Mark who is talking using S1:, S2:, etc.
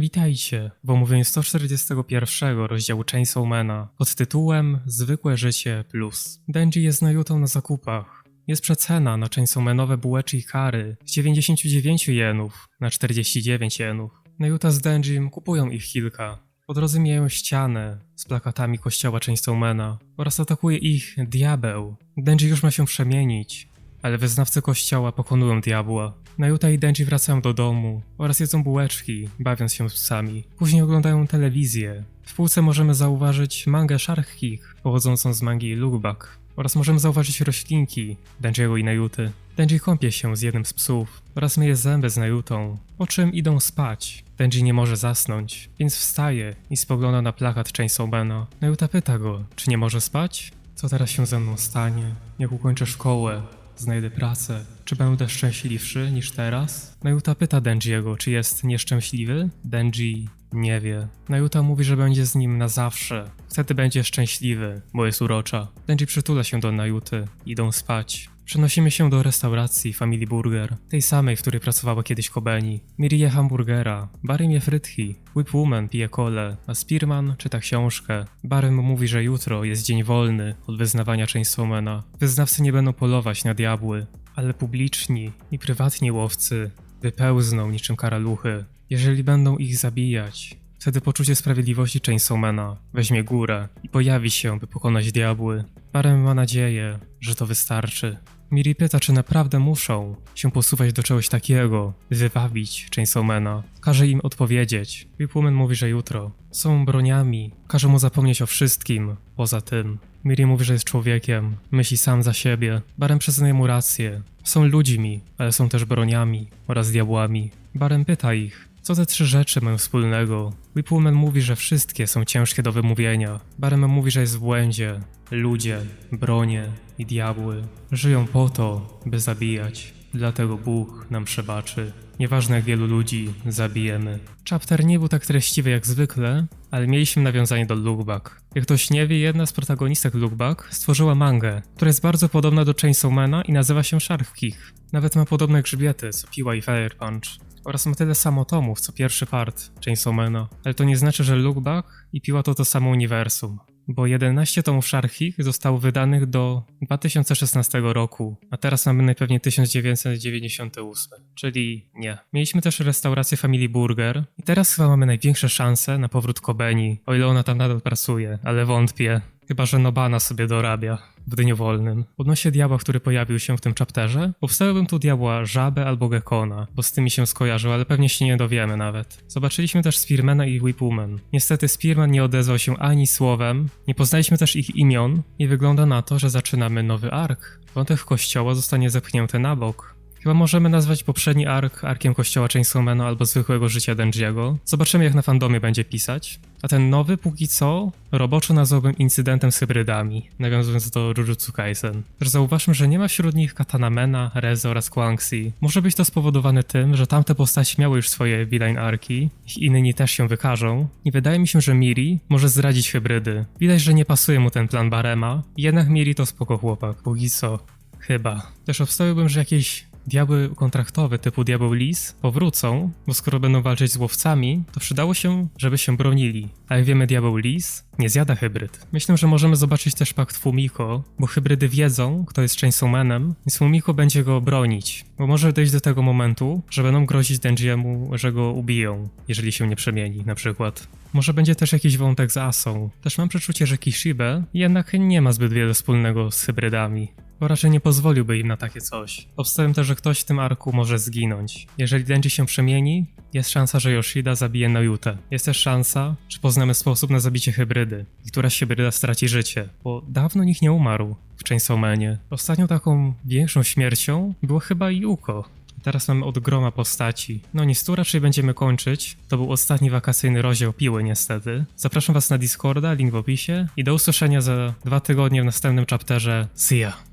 S1: Witajcie w omówieniu 141 rozdziału Chainsawmana pod tytułem Zwykłe życie plus. Denji jest na Jutą na zakupach. Jest przecena na Chainsawmanowe bułeczki i kary z 99 jenów na 49 jenów. Najuta z Denjim kupują ich kilka. Po drodze mijają ścianę z plakatami kościoła Chainsawmana oraz atakuje ich diabeł. Denji już ma się przemienić, ale wyznawcy kościoła pokonują diabła. Najuta i Denji wracają do domu oraz jedzą bułeczki, bawiąc się z psami. Później oglądają telewizję. W półce możemy zauważyć mangę Shark pochodzącą z mangi Lookback. Oraz możemy zauważyć roślinki Denjiego i Najuty. Denji kąpie się z jednym z psów oraz myje zęby z Najutą, po czym idą spać. Denji nie może zasnąć, więc wstaje i spogląda na plakat Chainsawmana. Najuta pyta go, czy nie może spać? Co teraz się ze mną stanie? Jak ukończę szkołę? Znajdę pracę. Czy będę szczęśliwszy niż teraz? Najuta pyta Denjiego, czy jest nieszczęśliwy? Denji nie wie. Najuta mówi, że będzie z nim na zawsze. Wtedy będzie szczęśliwy, bo jest urocza. Denji przytula się do Najuty. Idą spać. Przenosimy się do restauracji Family Burger, tej samej, w której pracowała kiedyś Kobeni. Miri je hamburgera, Barym je frytki, Whip Woman pije kole, a Spearman czyta książkę. Barym mówi, że jutro jest dzień wolny od wyznawania Chainsawmana. Wyznawcy nie będą polować na diabły, ale publiczni i prywatni łowcy wypełzną niczym karaluchy. Jeżeli będą ich zabijać, wtedy poczucie sprawiedliwości Chainsawmana weźmie górę i pojawi się, by pokonać diabły. Barem ma nadzieję, że to wystarczy. Miri pyta, czy naprawdę muszą się posuwać do czegoś takiego, by wywabić Chainsawmana. Każe im odpowiedzieć. Whipwoman mówi, że jutro. Są broniami. Każe mu zapomnieć o wszystkim, poza tym. Miri mówi, że jest człowiekiem. Myśli sam za siebie. Barem przyznaje mu rację. Są ludźmi, ale są też broniami oraz diabłami. Barem pyta ich, co te trzy rzeczy mają wspólnego? Whipwoman mówi, że wszystkie są ciężkie do wymówienia. Barem mówi, że jest w błędzie. Ludzie, bronie i diabły żyją po to, by zabijać. Dlatego Bóg nam przebaczy. Nieważne jak wielu ludzi zabijemy. Chapter nie był tak treściwy jak zwykle, ale mieliśmy nawiązanie do Lookback. Jak ktoś nie wie, jedna z protagonistek Lookback stworzyła mangę, która jest bardzo podobna do Chainsawmana i nazywa się Shark Kick. Nawet ma podobne grzbiety co Piła i Fire Punch. Oraz ma tyle samo tomów co pierwszy part Chainsawmana. Ale to nie znaczy, że Lookback i Piła to to samo uniwersum bo 11 tomów Sharkich zostało wydanych do 2016 roku, a teraz mamy najpewniej 1998, czyli nie. Mieliśmy też restaurację Family Burger i teraz chyba mamy największe szanse na powrót Kobeni, o ile ona tam nadal pracuje, ale wątpię. Chyba, że Nobana sobie dorabia w dniu wolnym. Odnośnie diabła, który pojawił się w tym chapterze, powstałybym tu diabła Żabę albo Gekona, bo z tymi się skojarzył, ale pewnie się nie dowiemy nawet. Zobaczyliśmy też Spearmana i Whipwoman. Niestety Spearman nie odezwał się ani słowem, nie poznaliśmy też ich imion i wygląda na to, że zaczynamy nowy ark. Wątek kościoła zostanie zepchnięty na bok. Chyba możemy nazwać poprzedni ark arkiem kościoła Chainsawmana albo zwykłego życia Denjiego. Zobaczymy jak na fandomie będzie pisać. A ten nowy póki co roboczo nazwałbym incydentem z hybrydami, nawiązując do Jujutsu Kaisen. Też zauważmy, że nie ma wśród nich Katanamena, Rezo oraz Quangxi. Może być to spowodowane tym, że tamte postaci miały już swoje villain arki, ich inni też się wykażą. I wydaje mi się, że Miri może zdradzić hybrydy. Widać, że nie pasuje mu ten plan Barema, jednak Miri to spoko chłopak, póki co. Chyba. Też obstawiłbym, że jakieś diabły kontraktowe typu Diabeł Lis powrócą, bo skoro będą walczyć z łowcami, to przydało się, żeby się bronili. A jak wiemy, Diabeł Lis nie zjada hybryd. Myślę, że możemy zobaczyć też pakt Fumiko, bo hybrydy wiedzą, kto jest Chainsawmanem, więc Fumiko będzie go bronić. Bo może dojść do tego momentu, że będą grozić Denjiemu, że go ubiją, jeżeli się nie przemieni, na przykład. Może będzie też jakiś wątek z Asą. Też mam przeczucie, że Kishibe jednak nie ma zbyt wiele wspólnego z hybrydami raczej nie pozwoliłby im na takie coś. Obstawiam też, że ktoś w tym arku może zginąć. Jeżeli Denji się przemieni, jest szansa, że Yoshida zabije Noyutę. Jest też szansa, że poznamy sposób na zabicie hybrydy. I któraś hybryda straci życie, bo dawno nikt nie umarł w Chainsawmanie. Ostatnią taką większą śmiercią było chyba Yuko. Teraz mamy od groma postaci. No nic, tu raczej będziemy kończyć. To był ostatni wakacyjny rozdział Piły niestety. Zapraszam was na Discorda, link w opisie i do usłyszenia za dwa tygodnie w następnym chapterze. See ya!